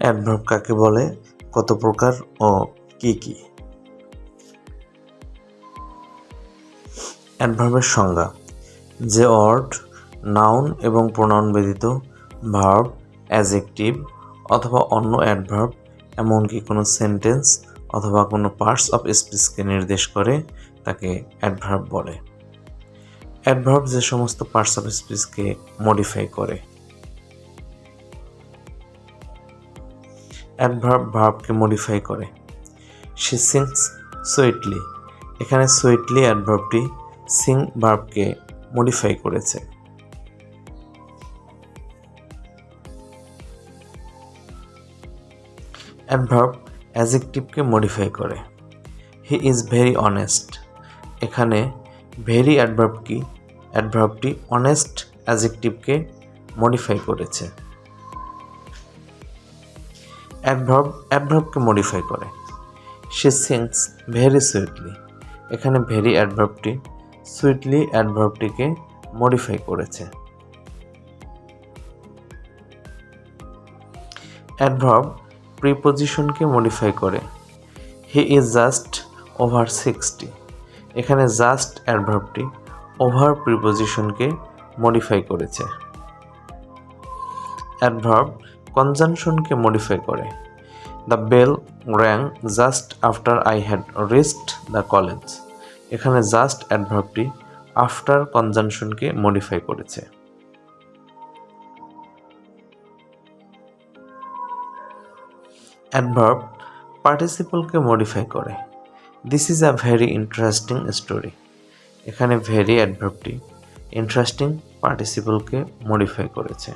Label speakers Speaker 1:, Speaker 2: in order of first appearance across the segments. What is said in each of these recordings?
Speaker 1: Adverb কাকে বলে, কত প্রকার ও কি কি? অ্যাডভার্বের সংজ্ঞা, যে ওয়ার্ড, নাউন এবং প্রোনাউন ব্যতীত ভার্ব, অ্যাজেক্টিভ অথবা অন্য অ্যাডভার্ব, এমনকি কোনো সেন্টেন্স অথবা কোনো পার্টস অফ স্পিচকে নির্দেশ করে তাকে অ্যাডভার্ব বলে। অ্যাডভার্ব যে সমস্ত পার্টস অফ স্পিচকে মডিফাই করে। অ্যাডভার্ব ভার্বকে মডিফাই করে। সে সিংস সুইটলি এখানে সুইটলি অ্যাডভার্বটি সিং ভার্বকে মডিফাই করেছে। অ্যাডভার্ব অ্যাজেক্টিভকে মডিফাই করে। হি ইজ ভেরি অনেস্ট এখানে ভেরি অ্যাডভার্ব কি অ্যাডভার্বটি অনেস্ট অ্যাজেক্টিভকে মডিফাই করেছে। অ্যাডভার্ব অ্যাডভার্বকে মডিফাই করে। সে সিংস ভেরি সুইটলি এখানে ভেরি অ্যাডভার্বটি সুইটলি অ্যাডভার্বটিকে মডিফাই করেছে। অ্যাডভার্ব প্রিপোজিশনকে মডিফাই করে। He is just over sixty এখানে জাস্ট অ্যাডভার্বটি ওভার প্রিপোজিশনকে মডিফাই করেছে। অ্যাডভার্ব কনজাংশনকে মডিফাই করে। The bell rang just after I had reached the college এখানে জাস্ট অ্যাডভার্বটি আফটার কনজাংশনকে মডিফাই করেছে। অ্যাডভার্ব পার্টিসিপলকে মডিফাই করে। This is a very interesting story এখানে ভেরি অ্যাডভার্বটি ইন্টারেস্টিং পার্টিসিপলকে মডিফাই করেছে।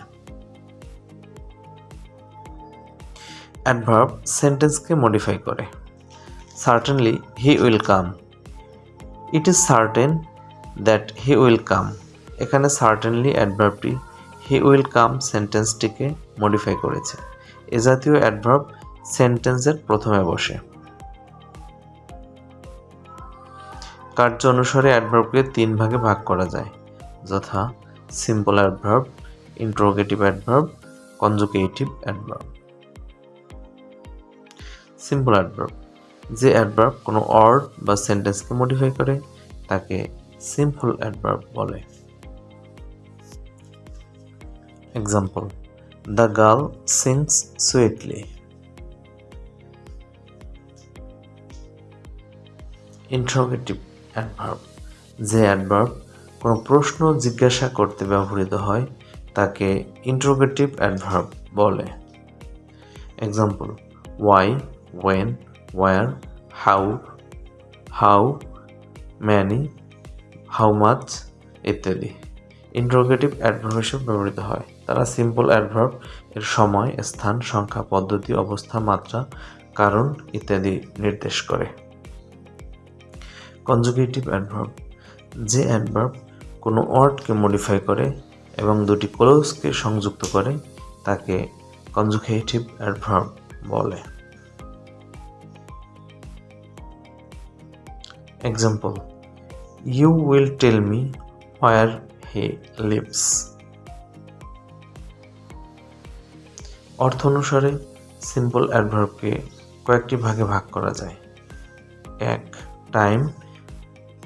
Speaker 1: অ্যাডভার্ব সেন্টেন্সকে মডিফাই করে। Certainly he will come it is certain that he will come এখানে সার্টেনলি অ্যাডভার্বটি হি উইল কাম সেন্টেন্সটিকে মডিফাই করেছে। এ জাতীয় অ্যাডভার্ব সেন্টেন্সের প্রথমে বসে। কার্য অনুসারে অ্যাডভার্বকে তিন ভাগে ভাগ করা যায়। যথা simple adverb interrogative adverb conjunctive adverb simple adverb যে অ্যাডভার্ব কোনো ওয়ার্ড বা সেন্টেন্সকে মডিফাই করে, তাকে সিম্পল অ্যাডভার্ব বলে। Example the girl sings sweetly interrogative adverb যে অ্যাডভার্ব কোনো প্রশ্ন জিজ্ঞাসা করতে ব্যবহৃত হয়, তাকে ইন্ট্রোগেটিভ অ্যাডভার্ব বলে। Example why when where how how many how much ইত্যাদি। ইন্ট্রোগেটিভ অ্যাডভার্ব হিসেবে ব্যবহৃত হয়। তারা সিম্পল অ্যাডভার্ব এর সময়, স্থান, সংখ্যা, পদ্ধতি, অবস্থা, মাত্রা, কারণ ইত্যাদি নির্দেশ করে। কনজুগেটিভ অ্যাডভার্ব যে অ্যাডভার্ব কোনো ওয়ার্ডকে মডিফাই করে এবং দুটি ক্লোজকে সংযুক্ত করে, তাকে কনজুগেটিভ অ্যাডভার্ব বলে। Example you will tell me where he lives অর্থ অনুসারে সিম্পল অ্যাডভার্বকে কয়েকটি ভাগে ভাগ করা যায়। এক time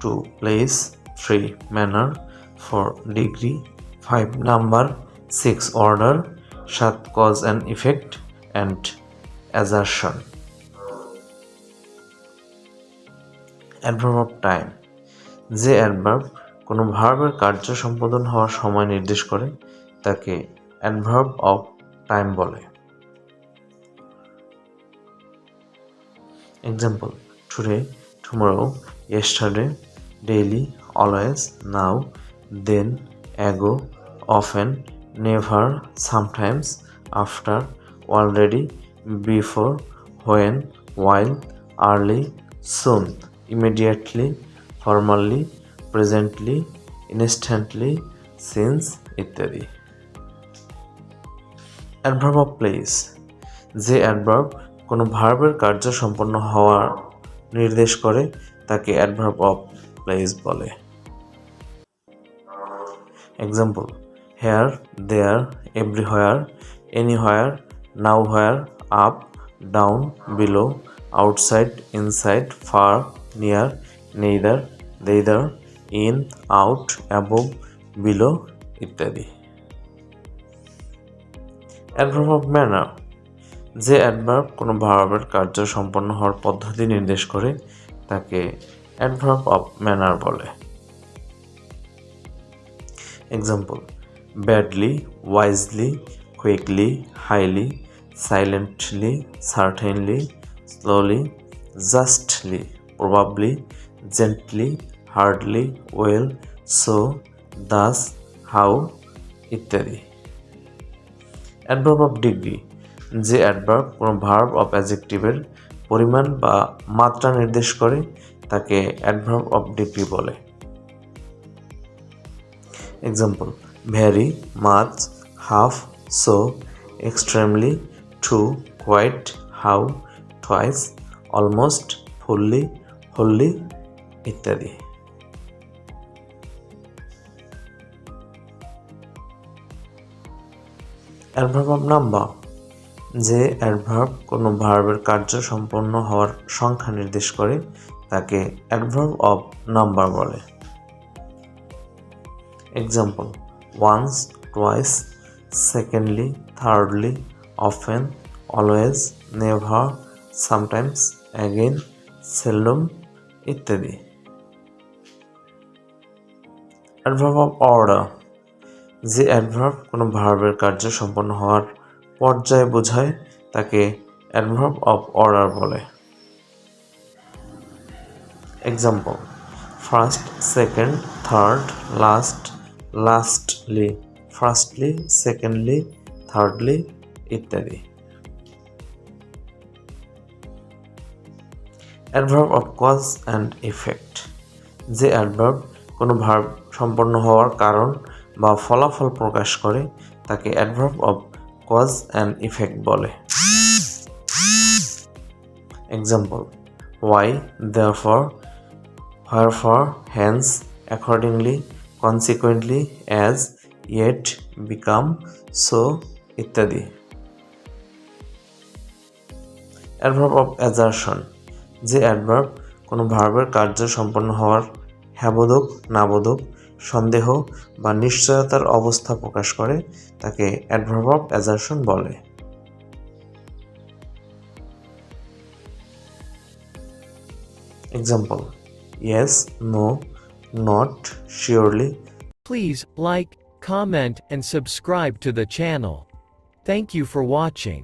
Speaker 1: two place three manner four degree five number six order সাত cause and effect and assertion adverb of time. যে অ্যাডভার্ব কোনো ভার্বের কার্য সম্পাদন হওয়ার সময় নির্দেশ করে, তাকে অ্যাডভার্ব অফ টাইম বলে। Example today tomorrow yesterday daily always now then ago of often never sometimes after already before when while early soon immediately formerly presently instantly since ইত্যাদি। অ্যাডভার্ব অফ প্লেস যে adverb কোনো ভার্বের কার্য সম্পন্ন হওয়ার নির্দেশ করে, তাকে অ্যাডভার্ব অফ প্লেস বলে। Example here there everywhere nowhere up down below outside inside far near neither thither in out above below ইত্যাদি। অ্যাডভার্ব অফ ম্যানার যে অ্যাডভার্ব কোনো ভার্বের কার্য সম্পন্ন হওয়ার পদ্ধতি নির্দেশ করে, তাকে অ্যাডভার্ব অফ ম্যানার বলে। Example badly wisely quickly highly silently certainly slowly justly probably gently hardly well so thus how ইত্যাদি। অ্যাডভার্ব অফ ডিগ্রি যে অ্যাডভার্ব কোনো ভার্ব অফ অ্যাজেক্টিভের পরিমাণ বা মাত্রা নির্দেশ করে, তাকে অ্যাডভার্ব অফ ডিগ্রি বলে। Example very much half so extremely too quite how twice almost fully wholly ইত্যাদি। অ্যাডভার্ব অফ নাম্বার যে অ্যাডভার্ব কোনো ভার্বের কার্য সম্পন্ন হওয়ার সংখ্যা নির্দেশ করে, তাকে অ্যাডভার্ব অফ নাম্বার বলে। Example once twice secondly thirdly often always never sometimes again seldom ইত্যাদি। অ্যাডভার্ব অফ অর্ডার যে অ্যাডভার্ব কোনো ভার্বের কার্য সম্পন্ন হওয়ার পর্যায়ে বোঝায়, তাকে অ্যাডভার্ব অফ অর্ডার বলে। Example first second third last lastly firstly secondly thirdly ইত্যাদি। Adverb of cause and effect যে অ্যাডভার্ব কোনো ভার্ব সম্পন্ন হওয়ার কারণ বা ফলাফল প্রকাশ করে, তাকে adverb of cause and effect বলে। Example why therefore wherefore hence accordingly consequently as yet because so ইত্যাদি। অ্যাডভার্ব অফ অ্যাজারশন যে অ্যাডভার্ব কোনো ভার্বের কার্য সম্পন্ন হওয়ার হ্যাবোধক নাবোধক সন্দেহ বা নিশ্চয়তার অবস্থা প্রকাশ করে তাকে অ্যাডভার্ব অফ অ্যাজারশন বলে example yes no not surely
Speaker 2: Please like, comment and subscribe to the channel. Thank you for watching.